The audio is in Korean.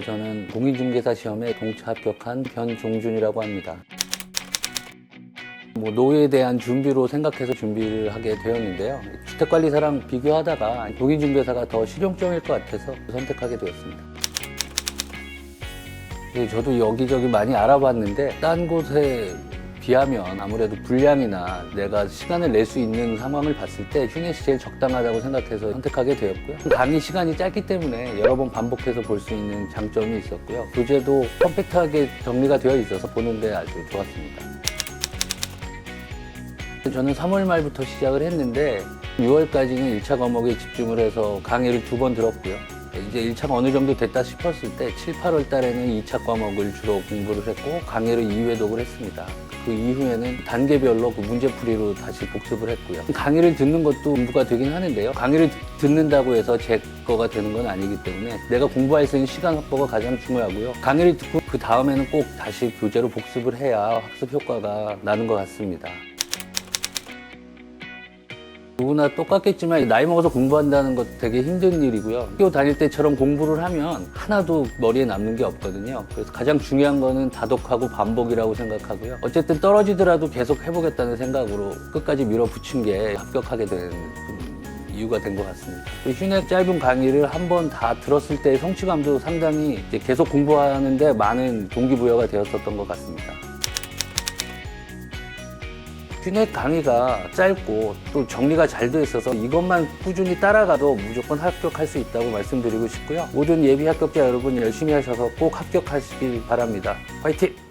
저는 공인중개사 시험에 동차 합격한 변종준이라고 합니다. 뭐 노후에 대한 준비로 생각해서 준비를 하게 되었는데요. 주택관리사랑 비교하다가 공인중개사가 더 실용적일 것 같아서 선택하게 되었습니다. 네, 저도 여기저기 많이 알아봤는데 딴 곳에 비하면 아무래도 분량이나 내가 시간을 낼 수 있는 상황을 봤을 때 휴넷이 제일 적당하다고 생각해서 선택하게 되었고요. 강의 시간이 짧기 때문에 여러 번 반복해서 볼 수 있는 장점이 있었고요. 교재도 컴팩트하게 정리가 되어 있어서 보는데 아주 좋았습니다. 저는 3월 말부터 시작을 했는데 6월까지는 1차 과목에 집중을 해서 강의를 두 번 들었고요. 이제 1차가 어느 정도 됐다 싶었을 때 7, 8월 달에는 2차 과목을 주로 공부를 했고 강의를 2회독을 했습니다. 그 이후에는 단계별로 그 문제풀이로 다시 복습을 했고요. 강의를 듣는 것도 공부가 되긴 하는데요. 강의를 듣는다고 해서 제 거가 되는 건 아니기 때문에 내가 공부할 수 있는 시간 확보가 가장 중요하고요. 강의를 듣고 그 다음에는 꼭 다시 교재로 복습을 해야 학습 효과가 나는 것 같습니다. 누구나 똑같겠지만 나이 먹어서 공부한다는 것 되게 힘든 일이고요. 학교 다닐 때처럼 공부를 하면 하나도 머리에 남는 게 없거든요. 그래서 가장 중요한 거는 다독하고 반복이라고 생각하고요. 어쨌든 떨어지더라도 계속 해보겠다는 생각으로 끝까지 밀어붙인 게 합격하게 된 이유가 된 것 같습니다. 그 휴넷 짧은 강의를 한 번 다 들었을 때 성취감도 상당히 계속 공부하는데 많은 동기부여가 되었었던 것 같습니다. 휴넷 강의가 짧고 또 정리가 잘 돼 있어서 이것만 꾸준히 따라가도 무조건 합격할 수 있다고 말씀드리고 싶고요. 모든 예비 합격자 여러분 열심히 하셔서 꼭 합격하시길 바랍니다. 화이팅!